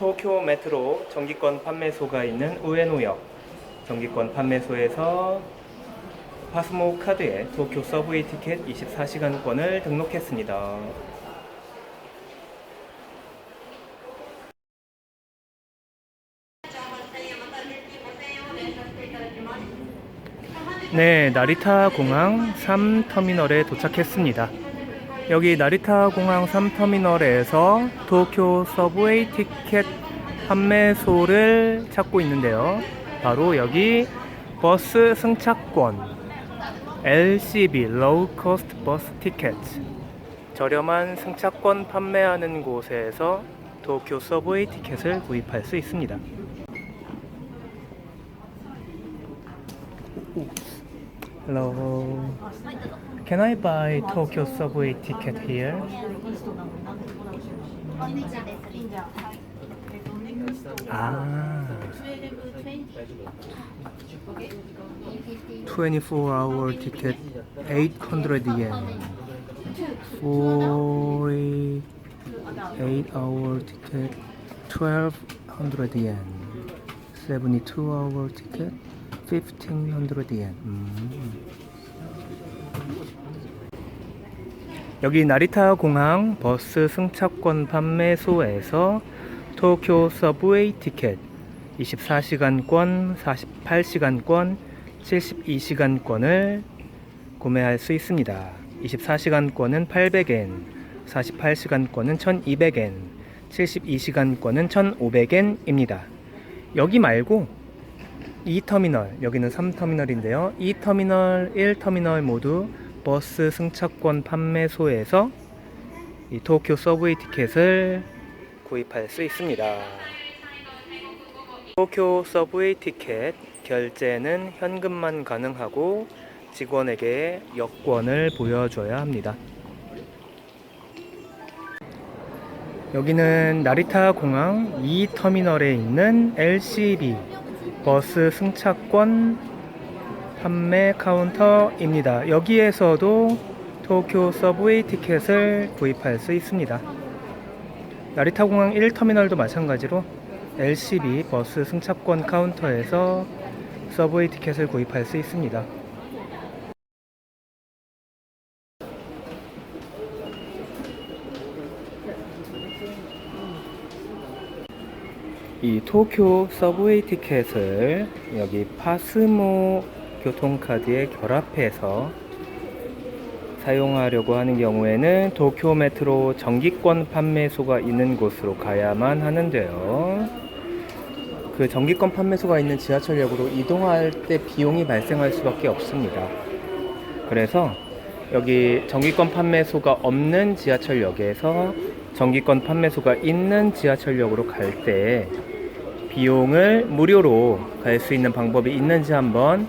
도쿄 메트로 정기권 판매소가 있는 우에노역 정기권 판매소에서 파스모 카드에 도쿄 서브웨이 티켓 24시간권을 등록했습니다. 네, 나리타 공항 3터미널에 도착했습니다. 여기 나리타 공항 3터미널에서 도쿄 서브웨이 티켓 판매소를 찾고 있는데요. 바로 여기 버스 승차권 LCB Cost Bus Ticket 저렴한 승차권 판매하는 곳에서 도쿄 서브웨이 티켓을 구입할 수 있습니다. Hello. Can I buy Tokyo subway ticket here? Ah. 24 hour ticket 800 yen. 48 hour ticket 1200 yen. 72 hour ticket 1500 yen. 음. 여기 나리타 공항 버스 승차권 판매소에서 도쿄 서브웨이 티켓 24시간권, 48시간권, 72시간권을 구매할 수 있습니다. 24시간권은 800엔, 48시간권은 1200엔, 72시간권은 1500엔입니다. 여기 말고 2터미널, 여기는 3터미널인데요. 2터미널, 1터미널 모두 버스 승차권 판매소에서 이 도쿄 서브웨이 티켓을 구입할 수 있습니다. 도쿄 서브웨이 티켓 결제는 현금만 가능하고 직원에게 여권을 보여줘야 합니다. 여기는 나리타 공항 2터미널에 있는 LCB 버스 승차권 판매 카운터입니다. 여기에서도 도쿄 서브웨이 티켓을 구입할 수 있습니다. 나리타 공항 1터미널도 마찬가지로 LCB 버스 승차권 카운터에서 서브웨이 티켓을 구입할 수 있습니다. 이 도쿄 서브웨이 티켓을 여기 파스모 교통카드에 결합해서 사용하려고 하는 경우에는 도쿄 메트로 정기권 판매소가 있는 곳으로 가야만 하는데요. 그 정기권 판매소가 있는 지하철역으로 이동할 때 비용이 발생할 수밖에 없습니다. 그래서 여기 정기권 판매소가 없는 지하철역에서 정기권 판매소가 있는 지하철역으로 갈 때 비용을 무료로 갈 수 있는 방법이 있는지 한번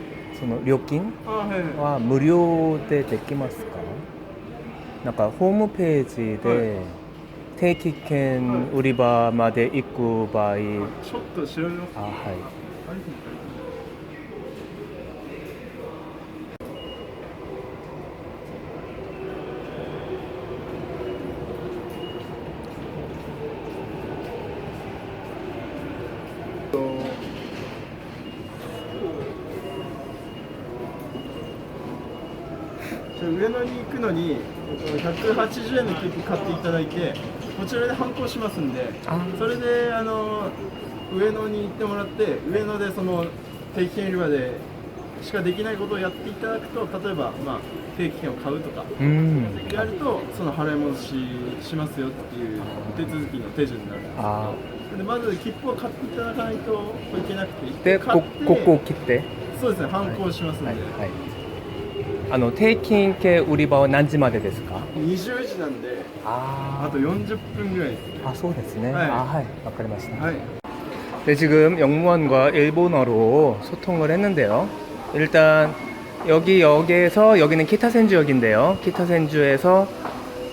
その料金あはいはい。は無料でできますかなんかホームページで定期券売り場まで行く場合、ちょっと調べます。あはい のに180円の切符買っていただいてこちらで反抗しますんであ。それであの上野に行ってもらって上野でその定期券売り場でしかできないことをやっていただくと例えば、まあ、定期券を買うとかうん。やるとその払い戻ししますよっていう手続きの手順になる。んですあ。でまず切符を買っていただかないといけなくてでこ買ってここを切って？そうですね反抗しますんで、はいはい あの定期券売り場は何時までですか20時なんでああと40分ぐらいですねあそうですね、はいあはいわかりました、はい 네, 지금 영무원과 일본어로 소통을 했는데요. 일단 여기 역에서 여기는 키타센주역인데요. 키타센주에서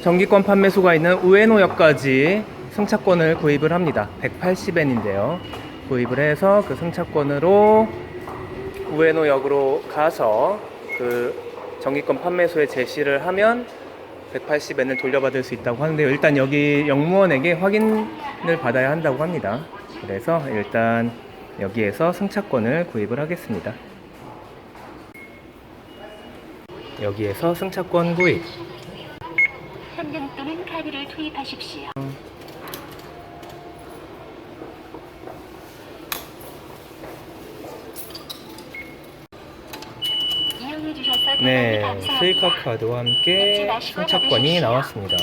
정기권 판매소가 있는 우에노역까지 승차권을 구입을 합니다. 180엔인데요. 구입을 해서 그 승차권으로 우에노역으로 가서 그 정기권 판매소에 제시를 하면 180엔을 돌려받을 수 있다고 하는데요. 일단 여기 영무원에게 확인을 받아야 한다고 합니다. 그래서 일단 여기에서 승차권을 구입을 하겠습니다. 여기에서 승차권 구입. 현금 또는 카드를 투입하십시오. 이용해 주셔서 대단히 네, 스이카 카드와 함께 승차권이 나왔습니다.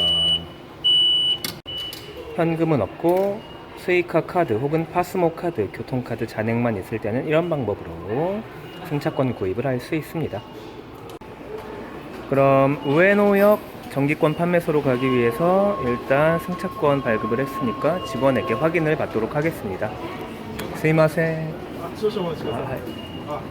현금은 없고 스이카 카드 혹은 파스모 카드, 교통카드 잔액만 있을 때는 이런 방법으로 승차권 구입을 할 수 있습니다. 그럼 우에노역 전기권 판매소로 가기 위해서 일단 승차권 발급을 했으니까 직원에게 확인을 받도록 하겠습니다. 스이마세. 아,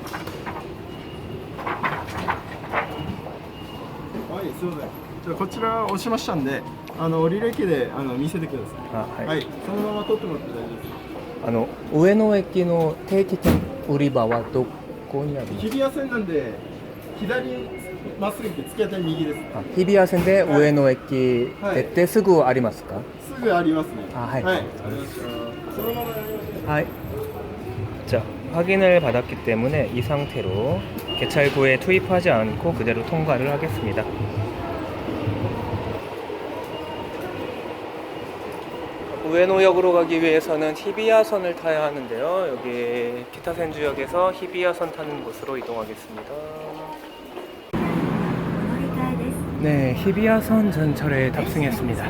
はいすいませんじゃあこちら押しましたんであの履歴であの見せてくださ 아, い 하 はいそのまま取ってもらって大丈夫ですあの上野駅の定期店売り場はどこにあるんです日比谷線なんで左まっすぐ行って突き当たり右ですか日比谷線で上野駅はい出てすぐありますかすぐありますねあはいはい、ありましたそのままやりましょう 하이. 자, 확인을 받았기 때문에 이 상태로 개찰구에 투입하지 않고 그대로 통과를 하겠습니다. 우에노역으로 가기 위해서는 히비야선을 타야 하는데요. 여기 키타센주역에서 히비야선 타는 곳으로 이동하겠습니다. 네, 히비야선 전철에 탑승했습니다.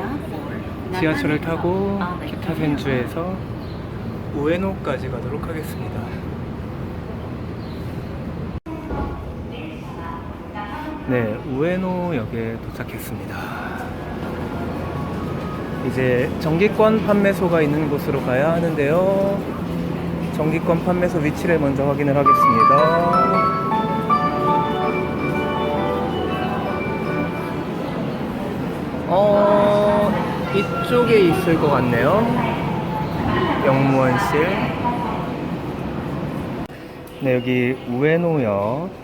지하철을 타고 키타센주에서 우에노까지 가도록 하겠습니다. 네, 우에노역에 도착했습니다. 이제 정기권 판매소가 있는 곳으로 가야 하는데요. 정기권 판매소 위치를 먼저 확인을 하겠습니다. 어, 이쪽에 있을 것 같네요. 영무원실. 네, 여기 우에노역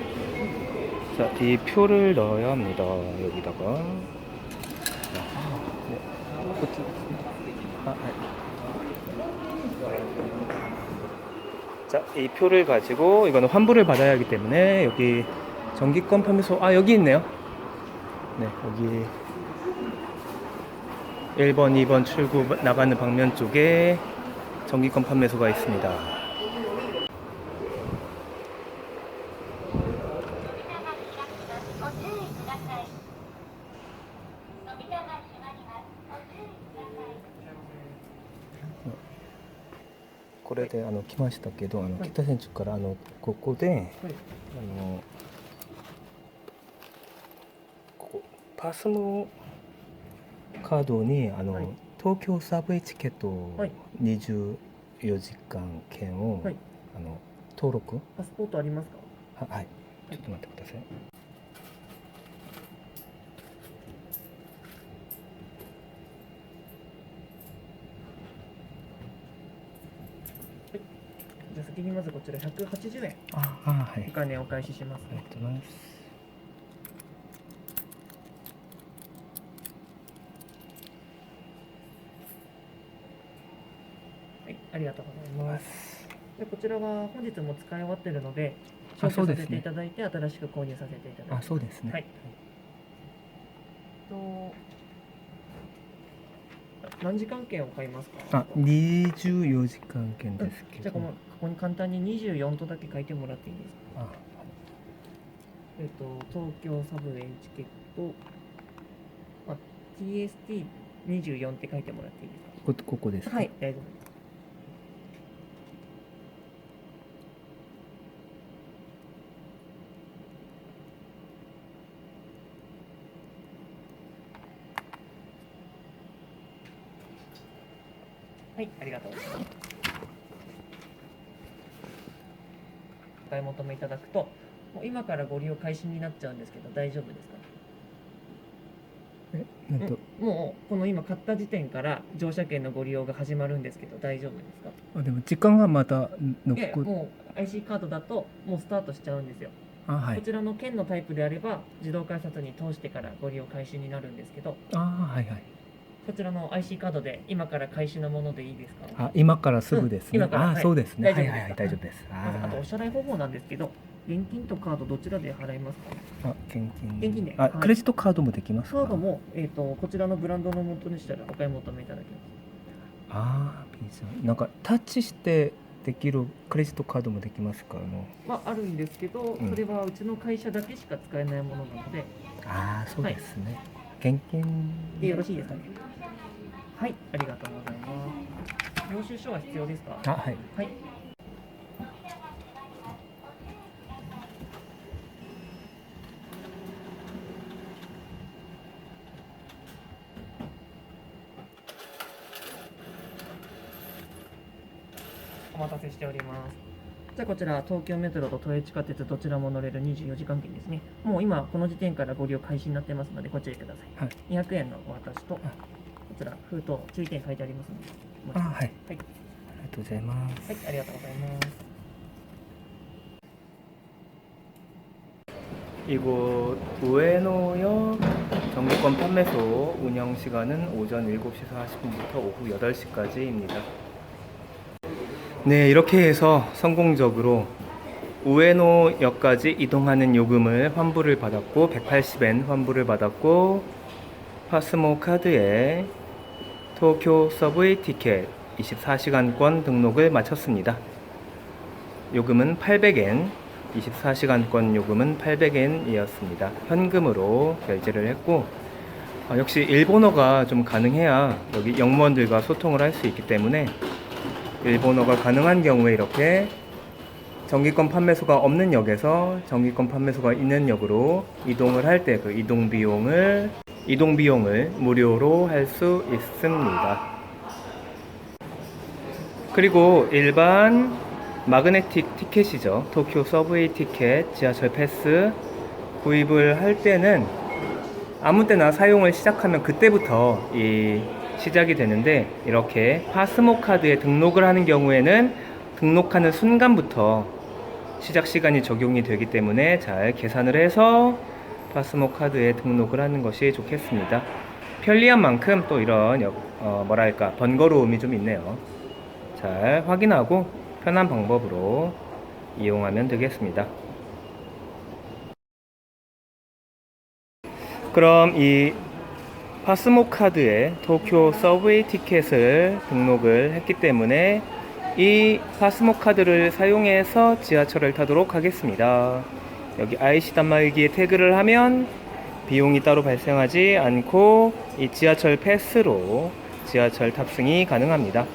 자, 이 표를 넣어야 합니다. 여기다가. 자, 이 표를 가지고 이거는 환불을 받아야 하기 때문에 여기 정기권 판매소 아 여기 있네요. 네, 여기 1번, 2번 출구 나가는 방면 쪽에 정기권 판매소가 있습니다. これであの来ましたけど、あの北千住からあのここで、あのここパスモカードにあの、はい。東京サブウェイチケットはい。24時間券を、はい。あの登録？パスポートありますか？ははい。ちょっと待ってください。じゃあ先にまずこちら180円ああはい。お金お返ししますありがとうございます。はいありがとうございますでこちらは本日も使い終わってるのであ消去させていただいて新しく購入させていただきまあすそうですね。はいと何時間券を買いますか？あ24時間券ですけど。じゃあこのここに簡単に24とだけ書いてもらっていいですか？あ。えっ、と東京サブウェイチケット、まあ、TST24 って書いてもらっていいですこここですかか？はい大丈夫ですはい、ありがとう。ございます。お買い求めいただくと、もう今からご利用開始になっちゃうんですけど、大丈夫ですか？えなんと、うんもうこの今買った時点から乗車券のご利用が始まるんですけど大丈夫ですか？あでも時間がまた残っもう IC カードだともうスタートしちゃうんですよ、あはい。こちらの券のタイプであれば自動改札に通してからご利用開始になるんですけどあはいはいこちらの IC カードで今から開始のものでいいですか？あ今からすぐですね、あ、うん今からはい。そうですね。はいはいはい大丈夫です。あとおあ支払い方法なんですけど現金とカードどちらで払いますか？ーあ現金。現金で。あ、はい。クレジットカードもできますか？カードも、えー、とこちらのブランドの元でしたらお買い求めいただけます。あービザなんかタッチしてできるクレジットカードもできますか？あの。まあ、あるんですけど、うん。それはうちの会社だけしか使えないものなので、ああそうですね、現金でよろしいですかね？はい、ありがとうございます。領収書は必要ですか？あはいはい。お待たせしております。じゃあこちら東京メトロと都営地下鉄どちらも乗れる24時間券ですね。もう今この時点からご利用開始になってますのでご注意ください。はい200円のお渡しと、こちら封筒注意点書いてありますので。おあ待ちはいくださいはい。ありがとうございますはい、ありがとうございます。 이곳 우에노역 정기권 판매소 운영 시간은 오전 7시 40분부터 오후 8시까지입니다. 네, 이렇게 해서 성공적으로 우에노역까지 이동하는 요금을 환불을 받았고 180엔 환불을 받았고 파스모 카드에 도쿄 서브웨이 티켓 24시간권 등록을 마쳤습니다. 요금은 800엔, 24시간권 요금은 800엔이었습니다. 현금으로 결제를 했고, 어, 역시 일본어가 좀 가능해야 여기 영무원들과 소통을 할 수 있기 때문에 일본어가 가능한 경우에 이렇게 정기권 판매소가 없는 역에서 정기권 판매소가 있는 역으로 이동을 할 때 그 이동 비용을 이동 비용을 무료로 할 수 있습니다. 그리고 일반 마그네틱 티켓이죠. 도쿄 서브웨이 티켓, 지하철 패스 구입을 할 때는 아무 때나 사용을 시작하면 그때부터 이 시작이 되는데 이렇게 파스모 카드에 등록을 하는 경우에는 등록하는 순간부터 시작 시간이 적용이 되기 때문에 잘 계산을 해서 파스모 카드에 등록을 하는 것이 좋겠습니다. 편리한 만큼 또 이런 역- 어, 뭐랄까 번거로움이 좀 있네요. 잘 확인하고 편한 방법으로 이용하면 되겠습니다. 그럼 이 파스모 카드에 도쿄 서브웨이 티켓을 등록을 했기 때문에 이 파스모 카드를 사용해서 지하철을 타도록 하겠습니다. 여기 IC 단말기에 태그를 하면 비용이 따로 발생하지 않고 이 지하철 패스로 지하철 탑승이 가능합니다.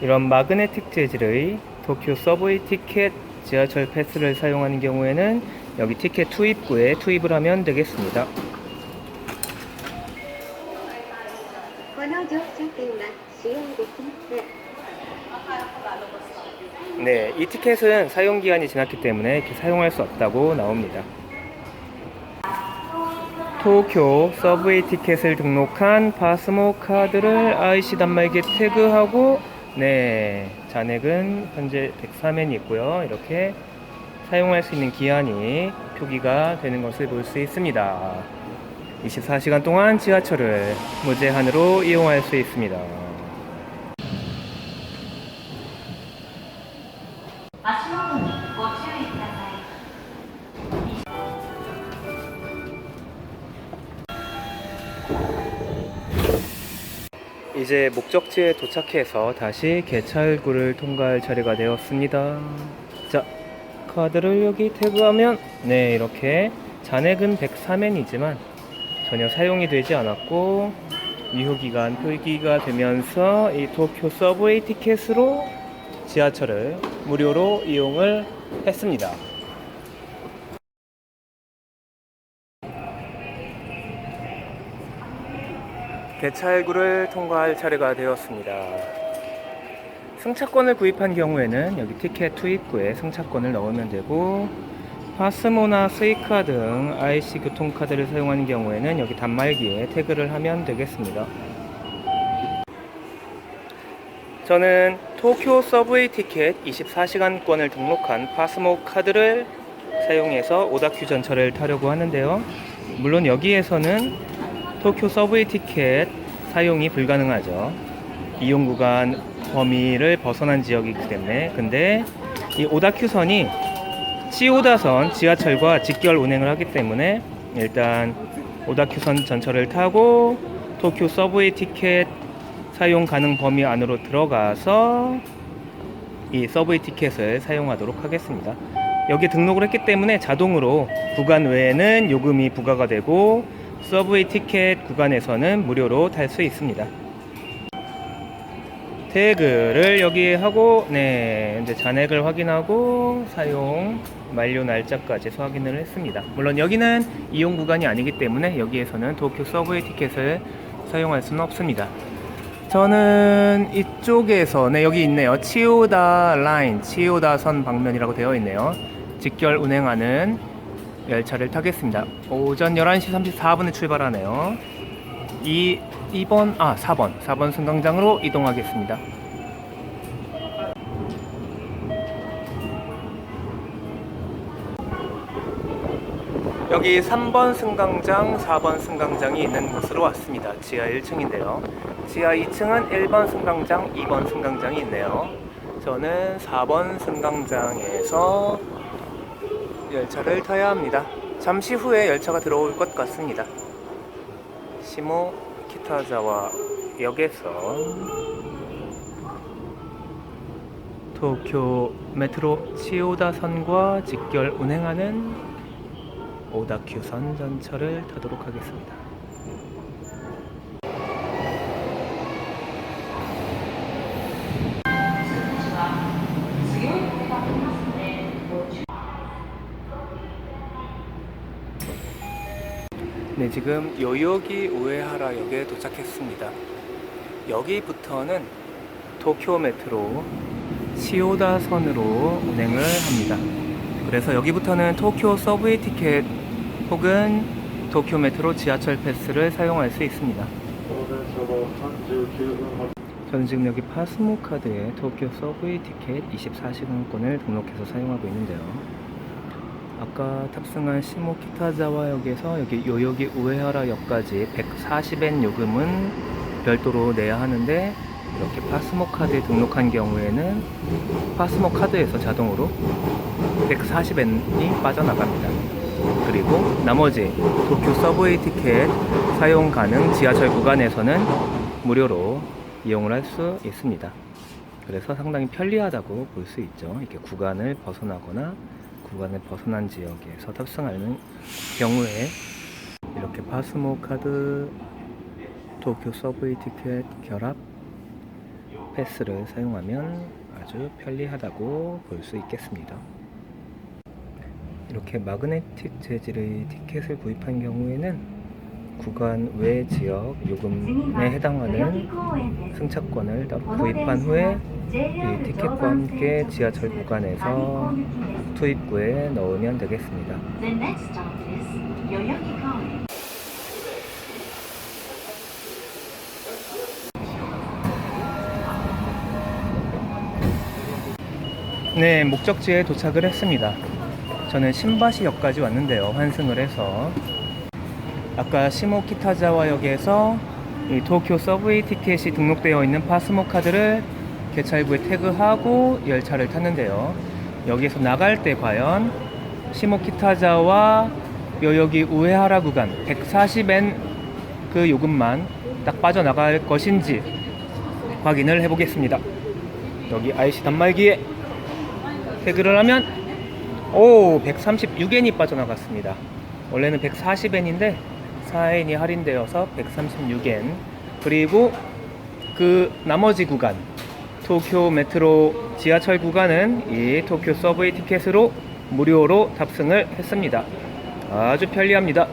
이런 마그네틱 재질의 도쿄 서브웨이 티켓 지하철 패스를 사용하는 경우에는 여기 티켓 투입구에 투입을 하면 되겠습니다. 네, 이 티켓은 사용 기한이 지났기 때문에 이렇게 사용할 수 없다고 나옵니다. 도쿄 서브웨이 티켓을 등록한 파스모 카드를 IC 단말기에 태그하고 네, 잔액은 현재 103엔이 있고요. 이렇게 사용할 수 있는 기한이 표기가 되는 것을 볼 수 있습니다. 24시간 동안 지하철을 무제한으로 이용할 수 있습니다. 이제 목적지에 도착해서 다시 개찰구를 통과할 차례가 되었습니다. 자, 카드를 여기 태그하면 네, 이렇게 잔액은 103엔이지만 전혀 사용이 되지 않았고 유효기간 표기가 되면서 이 도쿄 서브웨이 티켓으로 지하철을 무료로 이용을 했습니다. 개찰구를 통과할 차례가 되었습니다. 승차권을 구입한 경우에는 여기 티켓 투입구에 승차권을 넣으면 되고 파스모나 스이카 등 IC 교통카드를 사용하는 경우에는 여기 단말기에 태그를 하면 되겠습니다. 저는 도쿄 서브웨이 티켓 24시간권을 등록한 파스모 카드를 사용해서 오다큐 전철을 타려고 하는데요. 물론 여기에서는 도쿄 서브웨이 티켓 사용이 불가능하죠. 이용 구간 범위를 벗어난 지역이기 때문에. 근데 이 오다큐선이 치오다선 지하철과 직결 운행을 하기 때문에 일단 오다큐선 전철을 타고 도쿄 서브웨이 티켓 사용 가능 범위 안으로 들어가서 이 서브웨이 티켓을 사용하도록 하겠습니다. 여기 등록을 했기 때문에 자동으로 구간 외에는 요금이 부과가 되고 서브웨이 티켓 구간에서는 무료로 탈 수 있습니다. 태그를 여기 하고 네 이제 잔액을 확인하고 사용 만료 날짜까지 확인을 했습니다. 물론 여기는 이용 구간이 아니기 때문에 여기에서는 도쿄 서브웨이 티켓을 사용할 수는 없습니다. 저는 이쪽에서 네 여기 있네요. 치오다 라인, 치오다 선 방면이라고 되어 있네요. 직결 운행하는 열차를 타겠습니다. 오전 11시 34분에 출발하네요. 이 2번 아 4번 4번 승강장으로 이동하겠습니다. 여기 3번 승강장, 4번 승강장이 있는 곳으로 왔습니다. 지하 1층인데요. 지하 2층은 1번 승강장, 2번 승강장이 있네요. 저는 4번 승강장에서 열차를 타야 합니다. 잠시 후에 열차가 들어올 것 같습니다. 시모 키타자와 역에서 도쿄 메트로 치오다선과 직결 운행하는 오다큐선 전철을 타도록 하겠습니다. 네, 지금 요요기 우에하라역에 도착했습니다. 여기부터는 도쿄 메트로 시오다선으로 운행을 합니다. 그래서 여기부터는 도쿄 서브웨이 티켓 혹은 도쿄 메트로 지하철 패스를 사용할 수 있습니다. 저는 지금 여기 파스모 카드에 도쿄 서브웨이 티켓 24시간권을 등록해서 사용하고 있는데요. 아까 탑승한 시모 키타자와역에서 여기 요요기 우에하라역까지 140엔 요금은 별도로 내야 하는데 이렇게 파스모 카드에 등록한 경우에는 파스모 카드에서 자동으로 140엔이 빠져나갑니다. 그리고 나머지 도쿄 서브웨이 티켓 사용 가능 지하철 구간에서는 무료로 이용을 할 수 있습니다. 그래서 상당히 편리하다고 볼 수 있죠. 이렇게 구간을 벗어나거나 구간을 벗어난 지역에서 탑승하는 경우에 이렇게 파스모 카드 도쿄 서브웨이 티켓 결합 패스를 사용하면 아주 편리하다고 볼 수 있겠습니다. 이렇게 마그네틱 재질의 티켓을 구입한 경우에는 구간 외 지역 요금에 해당하는 승차권을 따로 구입한 후에 이 티켓과 함께 지하철 구간에서 투입구에 넣으면 되겠습니다. 네, 목적지에 도착을 했습니다. 저는 신바시역까지 왔는데요. 환승을 해서 아까 시모키타자와역에서 이 도쿄 서브웨이 티켓이 등록되어 있는 파스모 카드를 개찰구에 태그하고 열차를 탔는데요. 여기에서 나갈 때 과연 시모키타자와 요여기 우에하라 구간 140엔 그 요금만 딱 빠져나갈 것인지 확인을 해보겠습니다. 여기 IC 단말기에 태그를 하면 오 136엔이 빠져나갔습니다. 원래는 140엔인데 4엔이 할인되어서 136엔 그리고 그 나머지 구간 도쿄 메트로 지하철 구간은 이 도쿄 서브웨이 티켓으로 무료로 탑승을 했습니다. 아주 편리합니다.